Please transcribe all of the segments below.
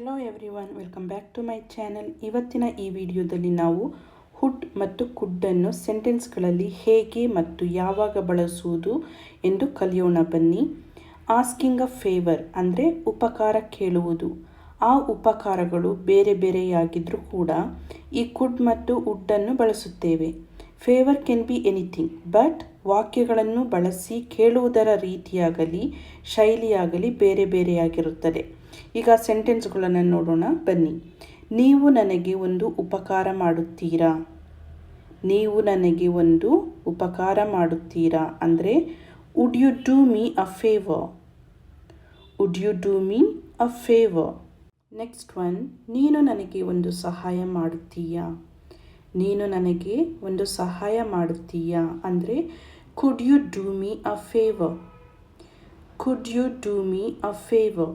Hello everyone welcome back to my channel ಇವತ್ತಿನ ಈ ವಿಡಿಯೋದಲ್ಲಿ ನಾವು ಹುಡ್ ಮತ್ತು ಕುಡ್ಡನ್ನು ಸೆಂಟೆನ್ಸ್ಗಳಲ್ಲಿ ಹೇಗೆ ಮತ್ತು ಯಾವಾಗ ಬಳಸುವುದು ಎಂದು ಕಲಿಯೋಣ ಬನ್ನಿ. ಆಸ್ಕಿಂಗ್ ಅ ಫೇವರ್ ಅಂದರೆ ಉಪಕಾರ ಕೇಳುವುದು. ಆ ಉಪಕಾರಗಳು ಬೇರೆ ಬೇರೆಯಾಗಿದ್ದರೂ ಕೂಡ ಈ ಕುಡ್ ಮತ್ತು ಉಡ್ಡನ್ನು ಬಳಸುತ್ತೇವೆ. Favour can be anything but ವಾಕ್ಯಗಳನ್ನು ಬಳಸಿ ಕೇಳುವುದರ ರೀತಿಯಾಗಲಿ, ಶೈಲಿಯಾಗಲಿ ಬೇರೆ ಬೇರೆಯಾಗಿರುತ್ತದೆ. ಈಗ ಸೆಂಟೆನ್ಸ್ಗಳನ್ನು ನೋಡೋಣ. ಬನ್ನಿ. ನೀವು ನನಗೆ ಒಂದು ಉಪಕಾರ ಮಾಡುತ್ತೀರಾ? ನೀವು ನನಗೆ ಒಂದು ಉಪಕಾರ ಮಾಡುತ್ತೀರಾ? ಅಂದರೆ would you do me a favour would you do me a favour next one ನೀನು ನನಗೆ ಒಂದು ಸಹಾಯ ಮಾಡುತ್ತೀಯಾ? ನೀನು ನನಗೆ ಒಂದು ಸಹಾಯ ಮಾಡುತ್ತೀಯಾ? ಅಂದರೆ could you do me a favour could you do me a favour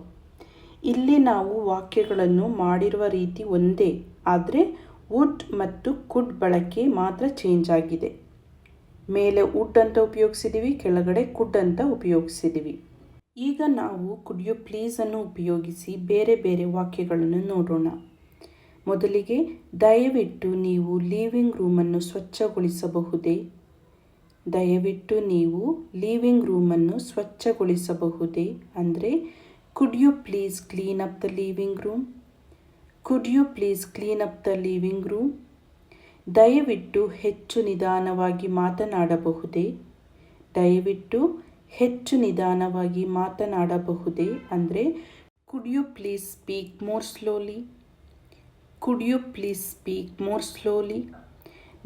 ಇಲ್ಲಿ ನಾವು ವಾಕ್ಯಗಳನ್ನು ಮಾಡಿರುವ ರೀತಿ ಒಂದೇ, ಆದರೆ ವುಡ್ ಮತ್ತು ಕುಡ್ ಬಳಕೆ ಮಾತ್ರ ಚೇಂಜ್ ಆಗಿದೆ. ಮೇಲೆ ವುಡ್ ಅಂತ ಉಪಯೋಗಿಸಿದ್ದೀವಿ ಕೆಳಗಡೆ ಕುಡ್ ಅಂತ ಉಪಯೋಗಿಸಿದ್ದೀವಿ ಈಗ ನಾವು ಕುಡ್ ಯು ಪ್ಲೀಸನ್ನು ಉಪಯೋಗಿಸಿ ಬೇರೆ ಬೇರೆ ವಾಕ್ಯಗಳನ್ನು ನೋಡೋಣ. ಮೊದಲಿಗೆ ದಯವಿಟ್ಟು ನೀವು ಲೀವಿಂಗ್ ರೂಮನ್ನು ಸ್ವಚ್ಛಗೊಳಿಸಬಹುದೇ? ದಯವಿಟ್ಟು ನೀವು ಲೀವಿಂಗ್ ರೂಮನ್ನು ಸ್ವಚ್ಛಗೊಳಿಸಬಹುದೇ? ಅಂದರೆ could you please clean up the living room could you please clean up the living room ದಯವಿಟ್ಟು ಹೆಚ್ಚು ನಿಧಾನವಾಗಿ ಮಾತನಾಡಬಹುದೇ? ದಯವಿಟ್ಟು ಹೆಚ್ಚು ನಿಧಾನವಾಗಿ ಮಾತನಾಡಬಹುದೇ? ಅಂದರೆ could you please speak more slowly could you please speak more slowly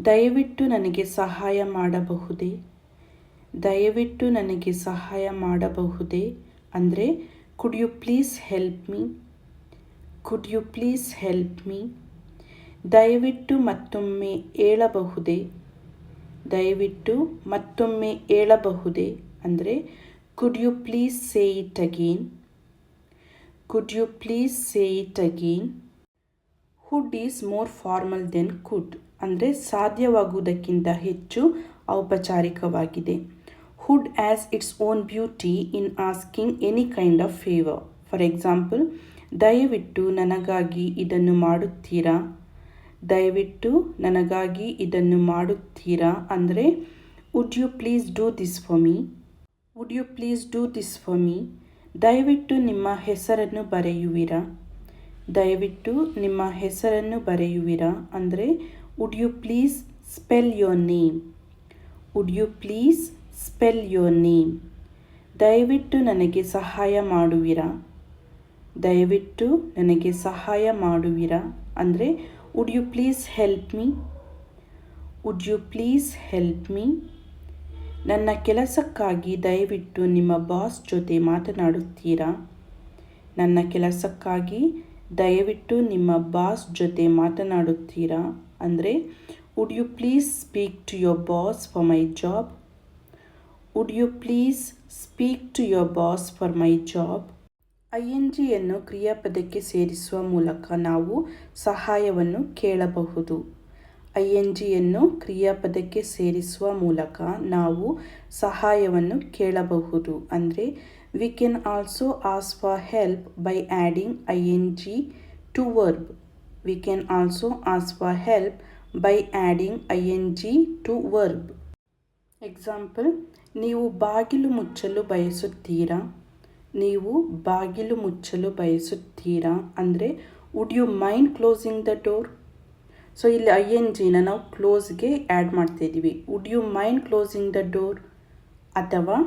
ದಯವಿಟ್ಟು ನನಗೆ ಸಹಾಯ ಮಾಡಬಹುದೇ? ದಯವಿಟ್ಟು ನನಗೆ ಸಹಾಯ ಮಾಡಬಹುದೇ? ಅಂದರೆ could you please help me could you please help me ದಯವಿಟ್ಟು ಮತ್ತೊಮ್ಮೆ ಹೇಳಬಹುದೇ? ದಯವಿಟ್ಟು ಮತ್ತೊಮ್ಮೆ ಹೇಳಬಹುದೇ? ಅಂದರೆ could you please say it again could you please say it again would is more formal than could ಅಂದರೆ ಸಾಧ್ಯವಾಗುವುದಕ್ಕಿಂತ ಹೆಚ್ಚು ಔಪಚಾರಿಕವಾಗಿದೆ. Would has its own beauty in asking any kind of favour for example ದಯವಿಟ್ಟು ನನಗಾಗಿ ಇದನ್ನು ಮಾಡುತ್ತೀರಾ? ದಯವಿಟ್ಟು ನನಗಾಗಿ ಇದನ್ನು ಮಾಡುತ್ತೀರಾ? ಅಂದರೆ would you please do this for me would you please do this for me ದಯವಿಟ್ಟು ನಿಮ್ಮ ಹೆಸರನ್ನು ಬರೆಯುವಿರಾ? ದಯವಿಟ್ಟು ನಿಮ್ಮ ಹೆಸರನ್ನು ಬರೆಯುವಿರಾ? ಅಂದರೆ would you please spell your name would you please spell your name ದಯವಿಟ್ಟು ನನಗೆ ಸಹಾಯ ಮಾಡುವಿರಾ? ದಯವಿಟ್ಟು ನನಗೆ ಸಹಾಯ ಮಾಡುವಿರಾ? ಅಂದರೆ would you please help me would you please help me ನನ್ನ ಕೆಲಸಕ್ಕಾಗಿ ದಯವಿಟ್ಟು ನಿಮ್ಮ ಬಾಸ್ ಜೊತೆ ಮಾತನಾಡುತ್ತೀರಾ? ನನ್ನ ಕೆಲಸಕ್ಕಾಗಿ ದಯವಿಟ್ಟು ನಿಮ್ಮ ಬಾಸ್ ಜೊತೆ ಮಾತನಾಡುತ್ತೀರಾ? ಅಂದರೆ would you please speak to your boss for my job would you please speak to your boss for my job I N ಜಿಯನ್ನು ಕ್ರಿಯಾಪದಕ್ಕೆ ಸೇರಿಸುವ ಮೂಲಕ ನಾವು ಸಹಾಯವನ್ನು ಕೇಳಬಹುದು. ಐ ಎನ್ ಜಿಯನ್ನು ಕ್ರಿಯಾಪದಕ್ಕೆ ಸೇರಿಸುವ ಮೂಲಕ ನಾವು ಸಹಾಯವನ್ನು ಕೇಳಬಹುದು. ಅಂದರೆ we can also ask for help by adding I N G to verb we ask by adding I N G to verb example ನೀವು ಬಾಗಿಲು ಮುಚ್ಚಲು ಬಯಸುತ್ತೀರಾ? ನೀವು ಬಾಗಿಲು ಮುಚ್ಚಲು ಬಯಸುತ್ತೀರಾ? ಅಂದರೆ would you mind closing the door so ಇಲ್ಲಿ ಐ ಎನ್ ಜಿನ ನಾವು ಕ್ಲೋಸ್ಗೆ ಆ್ಯಡ್ ಮಾಡ್ತಾಯಿದ್ದೀವಿ would you mind closing the door ಅಥವಾ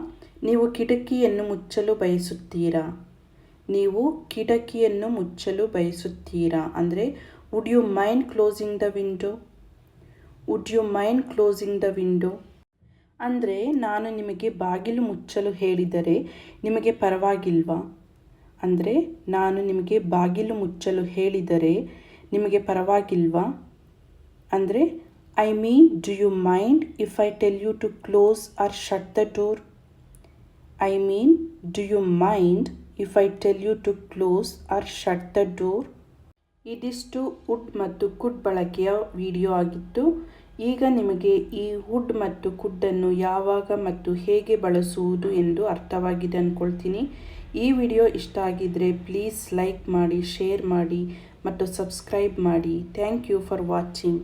ನೀವು ಕಿಟಕಿಯನ್ನು ಮುಚ್ಚಲು ಬಯಸುತ್ತೀರಾ? ನೀವು ಕಿಟಕಿಯನ್ನು ಮುಚ್ಚಲು ಬಯಸುತ್ತೀರಾ? ಅಂದರೆ would you mind closing the window would you mind closing the window ಅಂದರೆ, ನಾನು ನಿಮಗೆ ಬಾಗಿಲು ಮುಚ್ಚಲು ಹೇಳಿದರೆ ನಿಮಗೆ ಪರವಾಗಿಲ್ವಾ? ಅಂದರೆ, ನಾನು ನಿಮಗೆ ಬಾಗಿಲು ಮುಚ್ಚಲು ಹೇಳಿದರೆ ನಿಮಗೆ ಪರವಾಗಿಲ್ವಾ? ಅಂದರೆ I mean do you mind if I tell you to close or shut the door I mean do you mind if I tell you to close or shut the door ಇದಿಷ್ಟು ವುಡ್ ಮತ್ತು could ಬಳಕೆಯ video ಆಗಿತ್ತು. ಈಗ ನಿಮಗೆ ಈ wood ಮತ್ತು ಕುಡ್ಡನ್ನು ಯಾವಾಗ ಮತ್ತು ಹೇಗೆ ಬಳಸುವುದು ಎಂದು ಅರ್ಥವಾಗಿದೆ ಅಂದ್ಕೊಳ್ತೀನಿ ಈ ವಿಡಿಯೋ ಇಷ್ಟ ಆಗಿದ್ದರೆ ಪ್ಲೀಸ್ ಲೈಕ್ ಮಾಡಿ ಶೇರ್ ಮಾಡಿ ಮತ್ತು ಸಬ್ಸ್ಕ್ರೈಬ್ ಮಾಡಿ. Thank you for watching